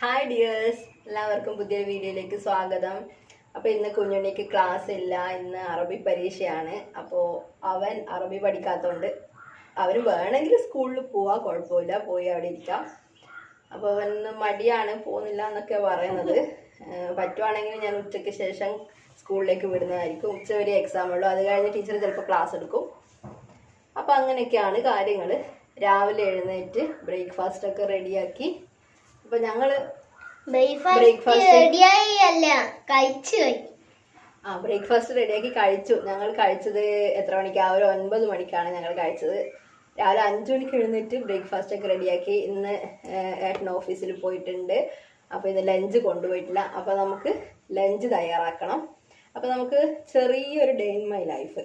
Hi dears എല്ലാവർക്കും പുതിയ വീഡിയോയിലേക്ക് സ്വാഗതം. അപ്പോൾ ഇന്ന് കുഞ്ഞുണ്ണിക്ക് ക്ലാസ് ഇല്ല. ഇന്ന് അറബി പരീക്ഷയാണ്. അപ്പോൾ അവൻ അറബി പഠിക്കാത്തതുകൊണ്ട് അവന് വേണമെങ്കിൽ സ്കൂളിൽ പോവാ. കുഴപ്പമില്ല. പോയി അവിടെ ഇരിക്കാം. അപ്പോൾ അവൻ മടിയാണ്. പോകുന്നില്ല എന്നൊക്കെ പറയുന്നത്. പറ്റുവാണെങ്കിൽ ഞാൻ ഉച്ചയ്ക്ക് ശേഷം സ്കൂളിലേക്ക് വിടുന്നതായിരിക്കും. ഉച്ച വരെ എക്സാം ഉള്ളൂ. അത് കഴിഞ്ഞ് ടീച്ചർ ചിലപ്പോൾ ക്ലാസ് എടുക്കും. അപ്പോൾ അങ്ങനെയൊക്കെയാണ് കാര്യങ്ങൾ രാവിലെ എഴുന്നേറ്റ് ബ്രേക്ക്ഫാസ്റ്റ് ഒക്കെ റെഡിയാക്കി അപ്പം ഞങ്ങൾ ബ്രേക്ക്ഫാസ്റ്റ് Breakfast. റെഡിയായി അല്ല കഴിച്ചു ആ ബ്രേക്ക്ഫാസ്റ്റ് റെഡിയാക്കി കഴിച്ചു. ഞങ്ങൾ കഴിച്ചത് എത്ര മണിക്കാണ് ഒരു ഒൻപത് മണിക്കാണ് ഞങ്ങൾ കഴിച്ചത്. രാവിലെ അഞ്ചു മണിക്ക് എഴുന്നേറ്റ് ബ്രേക്ക്ഫാസ്റ്റ് ഒക്കെ റെഡിയാക്കി ഇന്ന് ഏട്ടൻ ഓഫീസിൽ പോയിട്ടുണ്ട്. അപ്പോൾ ഇന്ന് ലഞ്ച് കൊണ്ടുപോയിട്ടില്ല. അപ്പോൾ നമുക്ക് ലഞ്ച് തയ്യാറാക്കണം. അപ്പോൾ നമുക്ക് ചെറിയൊരു ഡേ ഇൻ മൈ ലൈഫ്.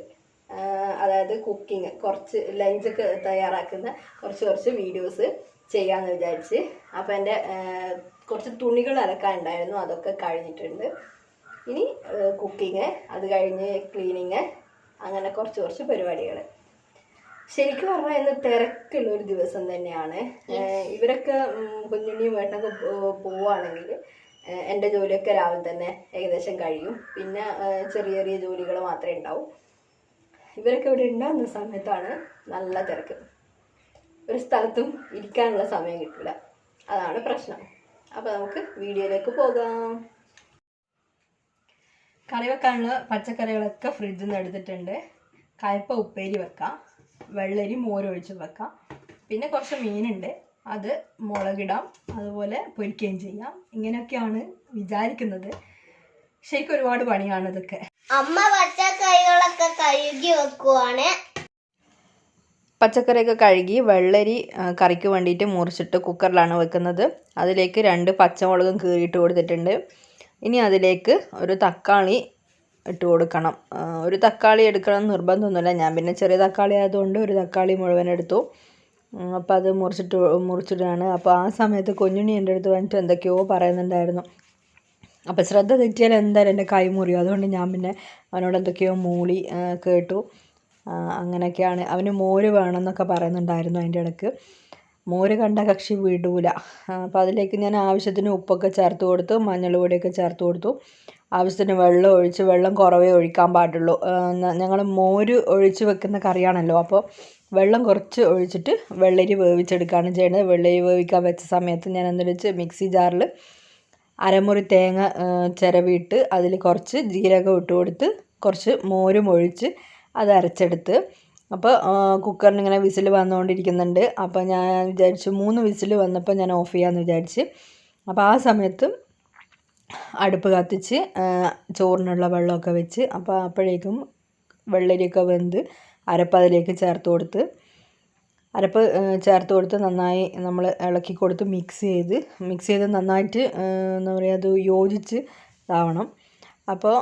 അതായത് കുക്കിംഗ് കുറച്ച് ലഞ്ചൊക്കെ തയ്യാറാക്കുന്ന കുറച്ച് കുറച്ച് വീഡിയോസ്. ചെയ്യാമെന്ന് വിചാരിച്ച്. അപ്പോൾ എന്റെ കുറച്ച് തുണികൾ അലക്കാനുണ്ടായിരുന്നു. അതൊക്കെ കഴിഞ്ഞിട്ടുണ്ട്. ഇനി കുക്കിങ് അത് കഴിഞ്ഞ് ക്ലീനിങ് അങ്ങനെ കുറച്ച് കുറച്ച് പരിപാടികൾ. ശരിക്കും പറഞ്ഞാൽ ഇന്ന് തിരക്കുള്ള ഒരു ദിവസം തന്നെയാണ്. ഇവരൊക്കെ കുഞ്ഞുണ്ണിയും വേട്ടൊക്കെ പോവുകയാണെങ്കിൽ എന്റെ ജോലിയൊക്കെ രാവിലെ തന്നെ ഏകദേശം കഴിയും. പിന്നെ ചെറിയ ചെറിയ ജോലികൾ മാത്രമേ ഉണ്ടാവും. ഇവരൊക്കെ ഇവിടെ ഉണ്ടാകുന്ന സമയത്താണ് നല്ല തിരക്ക്. ഒരു സ്ഥലത്തും ഇരിക്കാനുള്ള സമയം കിട്ടില്ല അതാണ് പ്രശ്നം. അപ്പോൾ നമുക്ക് വീഡിയോയിലേക്ക് പോകാം. കറി വെക്കാനുള്ള പച്ചക്കറികളൊക്കെ ഫ്രിഡ്ജിൽ നിന്ന് എടുത്തിട്ടുണ്ട്. കയപ്പ ഉപ്പേരി വെക്കാം. വെള്ളരി മോരൊഴിച്ച് വെക്കാം. പിന്നെ കുറച്ച് മീനുണ്ട്. അത് മുളകിടാം. അതുപോലെ പൊരിക്കുകയും ചെയ്യാം. ഇങ്ങനെയൊക്കെയാണ് വിചാരിക്കുന്നത്. ശരിക്കും ഒരുപാട് പണിയാണ് ഇതൊക്കെ. അമ്മ പച്ചക്കറികളൊക്കെ കഴുകി വെക്കുവാണ്. പച്ചക്കറിയൊക്കെ കഴുകി വെള്ളരി കറിക്ക് വേണ്ടിയിട്ട് മുറിച്ചിട്ട് കുക്കറിലാണ് വെക്കുന്നത്. അതിലേക്ക് രണ്ട് പച്ചമുളകും കീറിയിട്ട് കൊടുത്തിട്ടുണ്ട്. ഇനി അതിലേക്ക് ഒരു തക്കാളി ഇട്ട് കൊടുക്കണം. ഒരു തക്കാളി എടുക്കണം നിർബന്ധമൊന്നുമില്ല. ഞാൻ പിന്നെ ചെറിയ തക്കാളി ആയതുകൊണ്ട് ഒരു തക്കാളി മുഴുവൻ എടുത്തു. അപ്പോൾ അത് മുറിച്ചിട്ട് മുറിച്ചിട്ടാണ് അപ്പോൾ ആ സമയത്ത് കുഞ്ഞുണ്ണി എന്റെ അടുത്ത് വന്നിട്ട് എന്തൊക്കെയോ പറയുന്നുണ്ടായിരുന്നു. അപ്പോൾ ശ്രദ്ധ തെറ്റിയാൽ എന്തായാലും എന്റെ കൈ മുറിയും. അതുകൊണ്ട് ഞാൻ പിന്നെ അവനോട് എന്തൊക്കെയോ മൂളി കേട്ടു. അങ്ങനെയൊക്കെയാണ്. അവന് മോര് വേണമെന്നൊക്കെ പറയുന്നുണ്ടായിരുന്നു അതിന്റെ ഇടയ്ക്ക്. മോര് കണ്ട കക്ഷി വിടൂല. അപ്പോൾ അതിലേക്ക് ഞാൻ ആവശ്യത്തിന് ഉപ്പൊക്കെ ചേർത്ത് കൊടുത്തു മഞ്ഞൾ പൊടിയൊക്കെ ചേർത്ത് കൊടുത്തു. ആവശ്യത്തിന് വെള്ളം ഒഴിച്ച് വെള്ളം കുറവേ ഒഴിക്കാൻ പാടുള്ളൂ. ഞങ്ങൾ മോര് ഒഴിച്ച് വെക്കുന്ന കറിയാണല്ലോ അപ്പോൾ വെള്ളം കുറച്ച് ഒഴിച്ചിട്ട് വെള്ളരി വേവിച്ചെടുക്കുകയാണ് ചെയ്യുന്നത്. വെള്ളരി വേവിക്കാൻ വെച്ച സമയത്ത് ഞാൻ എന്താ വെച്ച് മിക്സി ജാറിൽ അരമുറി തേങ്ങ ചിരവിയിട്ട് അതിൽ കുറച്ച് ജീരകം ഇട്ട് കൊടുത്ത് കുറച്ച് മോരും ഒഴിച്ച് അത് അരച്ചെടുത്ത്. അപ്പോൾ കുക്കറിന് ഇങ്ങനെ വിസിൽ വന്നുകൊണ്ടിരിക്കുന്നുണ്ട് അപ്പോൾ ഞാൻ വിചാരിച്ചു മൂന്ന് വിസിൽ വന്നപ്പോൾ ഞാൻ ഓഫ് ചെയ്യാമെന്ന് വിചാരിച്ച്. അപ്പോൾ ആ സമയത്ത് അടുപ്പ് കത്തിച്ച് ചോറിനുള്ള വെള്ളമൊക്കെ വെച്ച് അപ്പോൾ അപ്പോഴേക്കും വെള്ളരിയൊക്കെ വെന്ത് അരപ്പ് അതിലേക്ക് ചേർത്ത് കൊടുത്ത് അരപ്പ് ചേർത്ത് കൊടുത്ത് നന്നായി നമ്മൾ ഇളക്കി കൊടുത്ത് മിക്സ് ചെയ്ത് മിക്സ് ചെയ്ത് നന്നായിട്ട് എന്താ പറയുക അത് യോജിച്ച് ഇതാവണം അപ്പോൾ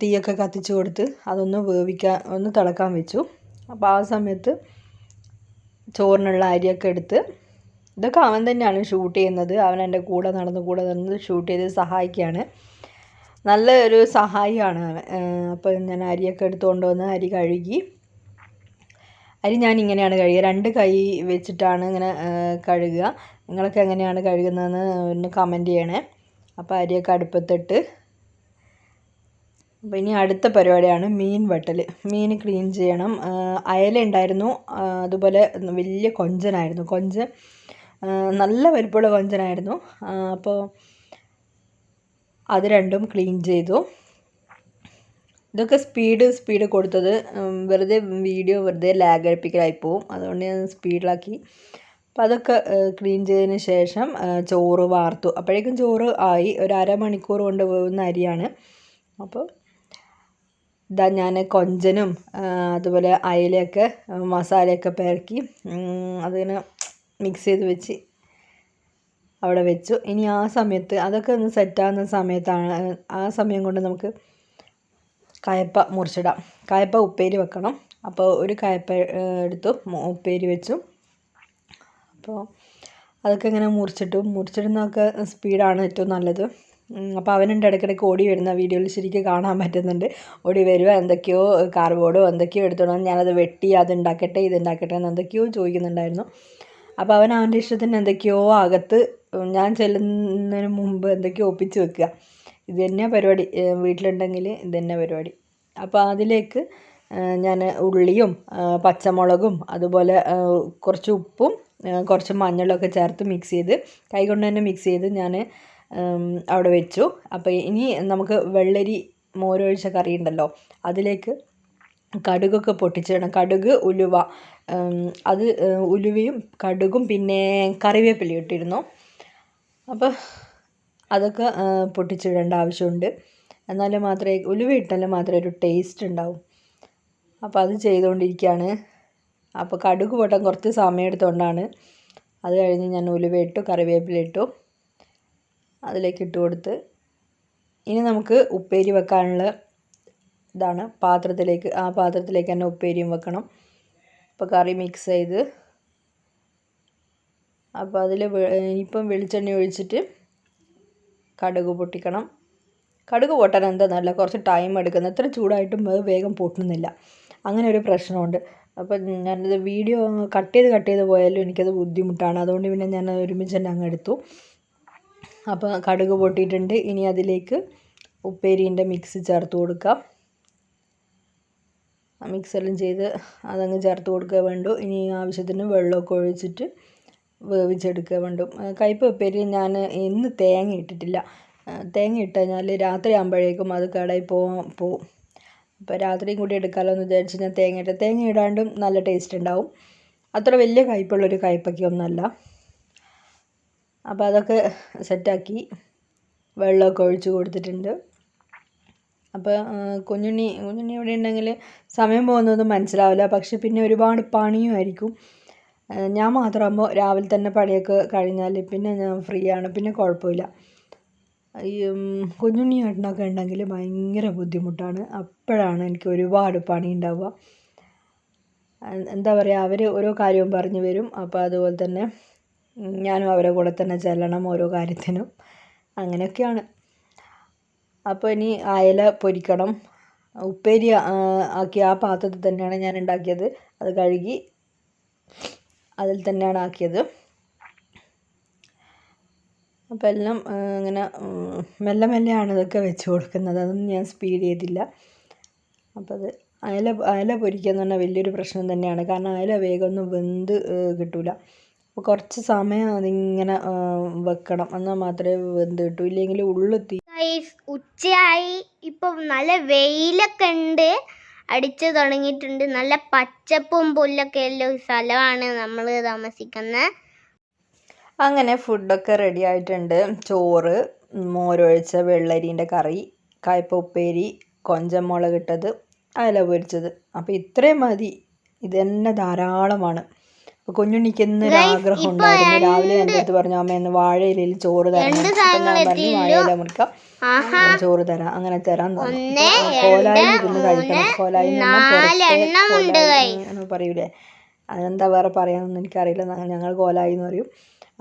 തീയൊക്കെ കത്തിച്ച് കൊടുത്ത് അതൊന്ന് വേവിക്കാൻ ഒന്ന് തിളക്കാൻ വെച്ചു. അപ്പോൾ ആ സമയത്ത് ചോറിനുള്ള അരിയൊക്കെ എടുത്ത് ഇതൊക്കെ അവൻ തന്നെയാണ് ഷൂട്ട് ചെയ്യുന്നത്. അവൻ എന്റെ കൂടെ നടന്ന് കൂടെ നടന്ന് ഷൂട്ട് ചെയ്ത് സഹായിക്കുകയാണ്. നല്ല ഒരു സഹായിയാണ് അവൻ. അപ്പോൾ ഞാൻ അരിയൊക്കെ എടുത്തുകൊണ്ട് വന്ന് അരി കഴുകി. അരി ഞാൻ ഇങ്ങനെയാണ് കഴുകുക രണ്ട് കൈ വെച്ചിട്ടാണ് ഇങ്ങനെ കഴുകുക. നിങ്ങളൊക്കെ എങ്ങനെയാണ് കഴുകുന്നതെന്ന് ഒന്ന് കമന്റ് ചെയ്യണേ. അപ്പോൾ അരിയൊക്കെ അടുപ്പത്തിട്ട് അപ്പോൾ ഇനി അടുത്ത പരിപാടിയാണ് മീൻ വെട്ടൽ മീൻ ക്ലീൻ ചെയ്യണം. അയല ഉണ്ടായിരുന്നു. അതുപോലെ വലിയ കൊഞ്ചനായിരുന്നു. കൊഞ്ച് നല്ല വലിപ്പമുള്ള കൊഞ്ചനായിരുന്നു. അപ്പോൾ അത് രണ്ടും ക്ലീൻ ചെയ്തു. ഇതൊക്കെ സ്പീഡ് സ്പീഡ് കൊടുത്തത് വെറുതെ വീഡിയോ വെറുതെ ലാഗ് അടിപ്പിക്കലായി പോവും. അതുകൊണ്ട് ഞാൻ സ്പീഡിലാക്കി. അപ്പോൾ അതൊക്കെ ക്ലീൻ ചെയ്തതിന് ശേഷം ചോറ് വാർത്തു. അപ്പോഴേക്കും ചോറ് ആയി. ഒരു അരമണിക്കൂർ കൊണ്ട് പോകുന്ന അരിയാണ്. അപ്പോൾ ഇതാ ഞാൻ കൊഞ്ചനും അതുപോലെ അയിലയൊക്കെ മസാലയൊക്കെ പെരക്കി അതിങ്ങനെ മിക്സ് ചെയ്ത് വെച്ച് അവിടെ വെച്ചു. ഇനി ആ സമയത്ത് അതൊക്കെ ഒന്ന് സെറ്റാകുന്ന സമയത്താണ് ആ സമയം കൊണ്ട് നമുക്ക് കയപ്പ മുറിച്ചിടാം. കയപ്പ ഉപ്പേരി വെക്കണം. അപ്പോൾ ഒരു കയപ്പ എടുത്തു ഉപ്പേരി വെച്ചു. അപ്പോൾ അതൊക്കെ ഇങ്ങനെ മുറിച്ചിട്ടു. മുറിച്ചിടുന്നതൊക്കെ സ്പീഡാണ് ഏറ്റവും നല്ലത്. അപ്പോൾ അവനുണ്ട് ഇടയ്ക്കിടയ്ക്ക് ഓടി വരുന്ന വീഡിയോയിൽ ശരിക്കും കാണാൻ പറ്റുന്നുണ്ട്. ഓടി വരിക എന്തൊക്കെയോ കാർബോർഡോ എന്തൊക്കെയോ എടുത്തോണം ഞാനത് വെട്ടി അത് ഉണ്ടാക്കട്ടെ ഇത് ഉണ്ടാക്കട്ടെ എന്ന് എന്തൊക്കെയോ ചോദിക്കുന്നുണ്ടായിരുന്നു. അപ്പോൾ അവൻ അവന്റെ ഇഷ്ടത്തിന് എന്തൊക്കെയോ അകത്ത് ഞാൻ ചെല്ലുന്നതിന് മുമ്പ് എന്തൊക്കെയോ ഒപ്പിച്ച് വെക്കുക. ഇത് തന്നെ പരിപാടി. വീട്ടിലുണ്ടെങ്കിൽ ഇത് തന്നെ പരിപാടി. അപ്പോൾ അതിലേക്ക് ഞാൻ ഉള്ളിയും പച്ചമുളകും അതുപോലെ കുറച്ച് ഉപ്പും കുറച്ച് മഞ്ഞളൊക്കെ ചേർത്ത് മിക്സ് ചെയ്ത് കൈ കൊണ്ട് തന്നെ മിക്സ് ചെയ്ത് ഞാൻ അവിടെ വെച്ചു. അപ്പോൾ ഇനി നമുക്ക് വെള്ളരി മോരൊഴിച്ച കറി ഉണ്ടല്ലോ അതിലേക്ക് കടുകൊക്കെ പൊട്ടിച്ചിടണം കടുക് ഉലുവ അത് ഉലുവയും കടുകും പിന്നെ കറിവേപ്പിലയും ഇട്ടിരുന്നു. അപ്പോൾ അതൊക്കെ പൊട്ടിച്ചിടേണ്ട ആവശ്യമുണ്ട്. എന്നാലും മാത്രമേ ഉലുവ ഇട്ടാൽ മാത്രമേ ഒരു ടേസ്റ്റ് ഉണ്ടാവും. അപ്പോൾ അത് ചെയ്തുകൊണ്ടിരിക്കുകയാണ് അപ്പോൾ കടുക് പൊട്ടാൻ കുറച്ച് സമയം എടുത്തുകൊണ്ടാണ് അത് കഴിഞ്ഞ് ഞാൻ ഉലുവ ഇട്ടു കറിവേപ്പില ഇട്ടു. അതിലേക്ക് ഇട്ട് കൊടുത്ത് ഇനി നമുക്ക് ഉപ്പേരി വെക്കാനുള്ള ഇതാണ്. പാത്രത്തിലേക്ക് ആ പാത്രത്തിലേക്ക് തന്നെ ഉപ്പേരിയും വെക്കണം. അപ്പോൾ കറി മിക്സ് ചെയ്ത്. അപ്പോൾ അതിൽ ഇനിയിപ്പം വെളിച്ചെണ്ണ ഒഴിച്ചിട്ട് കടുക് പൊട്ടിക്കണം. കടുക് പൊട്ടാൻ എന്താ നല്ല കുറച്ച് ടൈം എടുക്കുന്നത് എത്ര ചൂടായിട്ടും അത് വേഗം പൊട്ടുന്നില്ല. അങ്ങനെ ഒരു പ്രശ്നമുണ്ട്. അപ്പം ഞാനത് വീഡിയോ കട്ട് ചെയ്ത് കട്ട് ചെയ്ത് പോയാലും എനിക്കത് ബുദ്ധിമുട്ടാണ്. അതുകൊണ്ട് പിന്നെ ഞാൻ ഒരുമിച്ച് തന്നെ അങ്ങ് എടുത്തു. അപ്പോൾ കടുക് പൊട്ടിയിട്ടുണ്ട്. ഇനി അതിലേക്ക് ഉപ്പേരീന്റെ മിക്സ് ചേർത്ത് കൊടുക്കാം. മിക്സെല്ലാം ചെയ്ത് അതങ്ങ് ചേർത്ത് കൊടുക്കുക വേണ്ടു. ഇനി ആവശ്യത്തിന് വെള്ളമൊക്കെ ഒഴിച്ചിട്ട് വേവിച്ചെടുക്കുക വേണ്ടു. കയ്പ് ഉപ്പേരി ഞാൻ ഇന്ന് തേങ്ങ ഇട്ടിട്ടില്ല. തേങ്ങ ഇട്ട് കഴിഞ്ഞാൽ രാത്രി ആകുമ്പോഴേക്കും അത് കടയിൽ പോകാൻ പോവും അപ്പോൾ രാത്രിയും കൂടി എടുക്കാമല്ലോ എന്ന് വിചാരിച്ച് ഞാൻ തേങ്ങ ഇട്ട് തേങ്ങ ഇടാണ്ടും നല്ല ടേസ്റ്റ് ഉണ്ടാവും. അത്ര വലിയ കയ്പ്പുള്ളൊരു കയ്പ്പയ്ക്കൊന്നുമല്ല അപ്പോൾ അതൊക്കെ സെറ്റാക്കി വെള്ളമൊക്കെ ഒഴിച്ച് കൊടുത്തിട്ടുണ്ട്. അപ്പോൾ കുഞ്ഞുണ്ണി കുഞ്ഞുണ്ണി ഇവിടെ ഉണ്ടെങ്കിൽ സമയം പോകുന്നതൊന്നും മനസ്സിലാവില്ല. പക്ഷെ പിന്നെ ഒരുപാട് പണിയും ആയിരിക്കും ഞാൻ മാത്രമാകുമ്പോൾ രാവിലെ തന്നെ പണിയൊക്കെ കഴിഞ്ഞാൽ പിന്നെ ഞാൻ ഫ്രീ ആണ് പിന്നെ കുഴപ്പമില്ല. ഈ കുഞ്ഞുണ്ണി ഏട്ടനൊക്കെ ഉണ്ടെങ്കിൽ ഭയങ്കര ബുദ്ധിമുട്ടാണ്. അപ്പോഴാണ് എനിക്ക് ഒരുപാട് പണി ഉണ്ടാവുക. എന്താ പറയുക അവർ ഓരോ കാര്യവും പറഞ്ഞു വരും. അപ്പോൾ അതുപോലെ തന്നെ ഞാനും അവരെ കൂടെ തന്നെ ചെല്ലണം ഓരോ കാര്യത്തിനും. അങ്ങനെയൊക്കെയാണ്. അപ്പോൾ ഇനി അയല പൊരിക്കണം. ഉപ്പേരി ആക്കി ആക്കിയ ആ പാത്രത്തിൽ തന്നെയാണ് ഞാൻ ഉണ്ടാക്കിയത്. അത് കഴുകി അതിൽ തന്നെയാണ് ആക്കിയത്. അപ്പം എല്ലാം ഇങ്ങനെ മെല്ലെ മെല്ലെ മെല്ലെയാണ് ഇതൊക്കെ വെച്ച് കൊടുക്കുന്നത്. അതൊന്നും ഞാൻ സ്പീഡ് ചെയ്തില്ല. അപ്പം അത് അയല അയല പൊരിക്കുക എന്ന് പറഞ്ഞാൽ വലിയൊരു പ്രശ്നം തന്നെയാണ്. കാരണം അയല വേഗമൊന്നും വെന്ത് കിട്ടില്ല കിട്ടൂല. അപ്പോൾ കുറച്ച് സമയം അതിങ്ങനെ വെക്കണം. എന്നാൽ മാത്രമേ വെന്ത് കിട്ടൂ. ഇല്ലെങ്കിൽ ഉള്ളു തീ ഗൈസ് ഉച്ചയായി. ഇപ്പം നല്ല വെയിലൊക്കെ ഉണ്ട്. അടിച്ചു തുടങ്ങിയിട്ടുണ്ട്. നല്ല പച്ചപ്പും പുല്ലൊക്കെ ഉള്ള ഒരു സ്ഥലമാണ് നമ്മൾ താമസിക്കുന്നത് അങ്ങനെ ഫുഡൊക്കെ റെഡി ആയിട്ടുണ്ട്. ചോറ് മോരൊഴിച്ച വെള്ളരീന്റെ കറി കയ്പ ഉപ്പേരി കൊഞ്ചം മുളകിട്ടത് അയല പൊരിച്ചത്. അപ്പോൾ ഇത്രയും മതി. ഇത് തന്നെ ധാരാളമാണ്. കുഞ്ഞുണ്ണിക്ക് ഇന്ന് ആഗ്രഹം ഉണ്ടായിരുന്നു. രാവിലെ എന്റെ അടുത്ത് പറഞ്ഞു അമ്മ ഇന്ന് വാഴയിലയിൽ ചോറ് തരണം. അപ്പം ഞാൻ പറഞ്ഞു വാഴയില മുറിക്കാം. ചോറ് തരാം അങ്ങനെ തരാൻ പറഞ്ഞു. കോലായി ഇരുന്ന് കഴിക്കണം. കോലായി എന്ന് എന്ന് പറയൂലേ. അതെന്താ വേറെ പറയാനൊന്നും എനിക്കറിയില്ല. ഞങ്ങൾ- ഞങ്ങൾ കോലായി എന്ന് പറയും.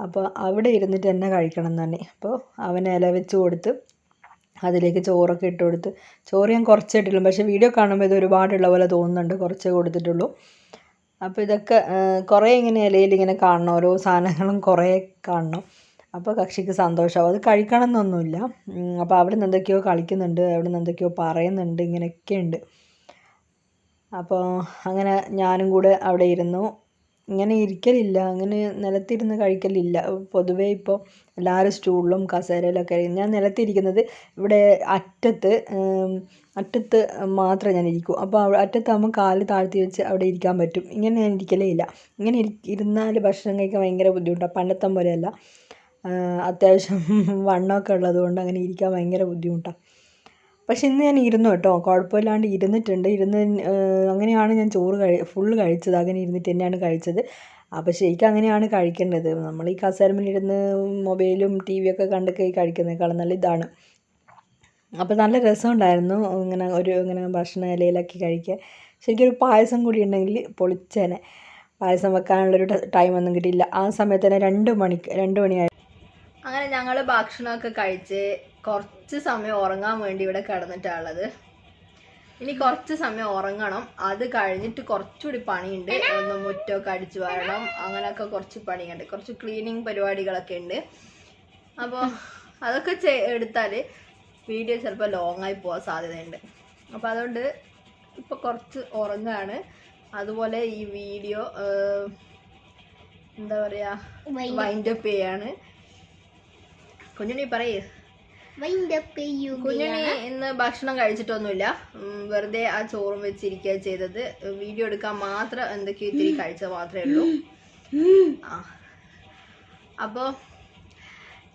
അപ്പോൾ അവിടെ ഇരുന്നിട്ട് തന്നെ കഴിക്കണം തന്നെ അപ്പോൾ അവന് ഇല വെച്ച് കൊടുത്ത് അതിലേക്ക് ചോറൊക്കെ ഇട്ട് കൊടുത്ത് ചോറ് ഞാൻ കുറച്ചേ ഇട്ടുള്ളൂ പക്ഷേ വീഡിയോ കാണുമ്പോൾ ഇത് ഒരുപാടുള്ള പോലെ തോന്നുന്നുണ്ട്. കുറച്ചേ കൊടുത്തിട്ടുള്ളൂ. അപ്പോൾ ഇതൊക്കെ കുറേ ഇങ്ങനെ ഇലയിൽ ഇങ്ങനെ കാണണം. ഓരോ സാധനങ്ങളും കുറേ കാണണം. അപ്പോൾ കക്ഷിക്ക് സന്തോഷമാവും അത് കഴിക്കണം എന്നൊന്നുമില്ല അപ്പോൾ അവിടെ നിന്ന് എന്തൊക്കെയോ കളിക്കുന്നുണ്ട്. അവിടെ നിന്ന് എന്തൊക്കെയോ പറയുന്നുണ്ട്. ഇങ്ങനെയൊക്കെ ഉണ്ട് അപ്പോൾ അങ്ങനെ ഞാനും കൂടെ അവിടെ ഇരുന്നു. ഇങ്ങനെ ഇരിക്കലില്ല അങ്ങനെ നിലത്തിരുന്ന് കഴിക്കലില്ല. പൊതുവേ ഇപ്പോൾ എല്ലാവരും സ്റ്റൂളിലും കസേരയിലൊക്കെ. ഞാൻ നിലത്തിരിക്കുന്നത് ഇവിടെ അറ്റത്ത് അറ്റത്ത് മാത്രമേ ഞാൻ ഇരിക്കൂ. അപ്പോൾ അറ്റത്താകുമ്പോൾ കാൽ താഴ്ത്തി വെച്ച് അവിടെ ഇരിക്കാൻ പറ്റും. ഇങ്ങനെ ഞാൻ ഇരിക്കലേ ഇല്ല. ഇങ്ങനെ ഇരുന്നാൽ ഭക്ഷണം കഴിക്കാൻ ഭയങ്കര ബുദ്ധിമുട്ടാണ് പണ്ടത്തെ പോലെയല്ല. അത്യാവശ്യം വണ്ണമൊക്കെ ഉള്ളതുകൊണ്ട് അങ്ങനെ ഇരിക്കാൻ ഭയങ്കര ബുദ്ധിമുട്ടാണ് പക്ഷെ ഇന്ന് ഞാൻ ഇരുന്നു കേട്ടോ. കുഴപ്പമില്ലാണ്ട് ഇരുന്നിട്ടുണ്ട്. ഇരുന്ന് അങ്ങനെയാണ് ഞാൻ ചോറ് കഴി ഫുള്ള് കഴിച്ചത്. അങ്ങനെ ഇരുന്നിട്ട് തന്നെയാണ് കഴിച്ചത്. അപ്പോൾ ശരിക്കും അങ്ങനെയാണ് കഴിക്കേണ്ടത്. നമ്മൾ ഈ കസേരമേലിരുന്ന് മൊബൈലും ടി വിയൊക്കെ കണ്ടൊക്കെ ഈ കഴിക്കുന്നേക്കാളും നല്ല ഇതാണ്. അപ്പോൾ നല്ല രസമുണ്ടായിരുന്നു ഇങ്ങനെ ഒരു ഇങ്ങനെ ഭക്ഷണ ഇലയിലാക്കി കഴിക്കാൻ. ശരിക്കും ഒരു പായസം കൂടി ഉണ്ടെങ്കിൽ പൊളിച്ചേനെ. പായസം വെക്കാനുള്ളൊരു ടൈം ഒന്നും കിട്ടിയില്ല. ആ സമയത്ത് തന്നെ രണ്ട് മണിക്ക് രണ്ട് മണിയായി. അങ്ങനെ ഞങ്ങൾ ഭക്ഷണമൊക്കെ കഴിച്ച് കുറച്ച് സമയം ഉറങ്ങാൻ വേണ്ടി ഇവിടെ കിടന്നിട്ടുള്ളത് ഇനി കുറച്ച് സമയം ഉറങ്ങണം. അത് കഴിഞ്ഞിട്ട് കുറച്ചുകൂടി പണിയുണ്ട്. ഒന്ന് മുറ്റമൊക്കെ അടിച്ചു വരണം. അങ്ങനെയൊക്കെ കുറച്ച് പണിയുണ്ട്. കുറച്ച് ക്ലീനിങ് പരിപാടികളൊക്കെ ഉണ്ട്. അപ്പോൾ അതൊക്കെ എടുത്താൽ വീഡിയോ ചിലപ്പോൾ ലോങ് ആയി പോകാൻ സാധ്യതയുണ്ട്. അപ്പോൾ അതുകൊണ്ട് ഇപ്പോൾ കുറച്ച് ഉറങ്ങാണ്. അതുപോലെ ഈ വീഡിയോ എന്താ പറയുക വൈൻഡപ്പ് ചെയ്യാണ്. കുഞ്ഞുണ്ണി പറയേ. കുഞ്ഞുണ്ണി ഇന്ന് ഭക്ഷണം കഴിച്ചിട്ടൊന്നുമില്ല. വെറുതെ ആ ചോറും വെച്ചിരിക്കുക ചെയ്തത്. വീഡിയോ എടുക്കാൻ മാത്രം എന്തൊക്കെയോ ഇത്തിരി കഴിച്ച മാത്രമേ ഉള്ളൂ. ആ. അപ്പോൾ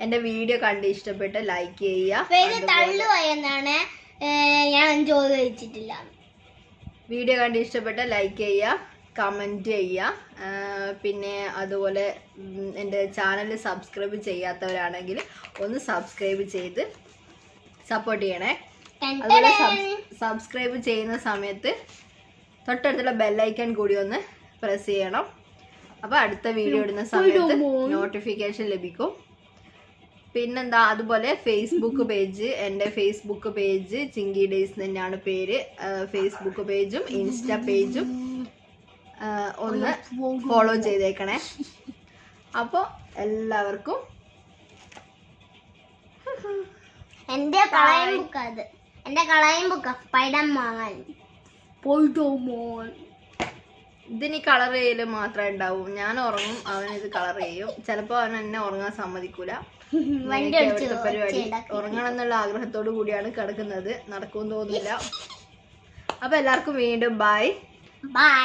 എന്റെ വീഡിയോ കണ്ട് ഇഷ്ടപ്പെട്ട് ലൈക്ക് ചെയ്യുക. ഞാൻ ചോറ് കഴിച്ചിട്ടില്ല. വീഡിയോ കണ്ട് ഇഷ്ടപ്പെട്ട ലൈക്ക് ചെയ്യുക. കമന്റ് ചെയ്യുക പിന്നെ അതുപോലെ എന്റെ ചാനൽ സബ്സ്ക്രൈബ് ചെയ്യാത്തവരാണെങ്കിൽ ഒന്ന് സബ്സ്ക്രൈബ് ചെയ്ത് സപ്പോർട്ട് ചെയ്യണേ. അതുപോലെ സബ്സ്ക്രൈബ് ചെയ്യുന്ന സമയത്ത് തൊട്ടടുത്തുള്ള ബെല്ലൈക്കൺ കൂടി ഒന്ന് പ്രസ് ചെയ്യണം. അപ്പോൾ അടുത്ത വീഡിയോ ഇടുന്ന സമയത്ത് നോട്ടിഫിക്കേഷൻ ലഭിക്കും. പിന്നെന്താ അതുപോലെ ഫേസ്ബുക്ക് പേജ് എന്റെ ഫേസ്ബുക്ക് പേജ് ചിങ്കി ഡേയ്സ് തന്നെയാണ് പേര്. ഫേസ്ബുക്ക് പേജും ഇൻസ്റ്റ പേജും ഒന്ന് ഫോളോ ചെയ്തേക്കണേ. അപ്പോൾ എല്ലാവർക്കും എന്റെ കളയം ബുക്ക് അത്. എന്റെ കളയം ബുക്ക് പൈഡം വാങ്ങാൻ പോയിട്ടോ മോൻ ഇതിനി കളർ ചെയ്യൽ മാത്രമേ ഉണ്ടാവും. ഞാൻ ഉറങ്ങും അവൻ ഇത് കളർ ചെയ്യും. ചിലപ്പോ അവൻ എന്നെ ഉറങ്ങാൻ സമ്മതിക്കൂല. പരിപാടി. ഉറങ്ങണം എന്നുള്ള ആഗ്രഹത്തോടു കൂടിയാണ് കിടക്കുന്നത്. നടക്കുമെന്ന് തോന്നുന്നില്ല. അപ്പൊ എല്ലാവർക്കും വീണ്ടും ബൈ ബൈ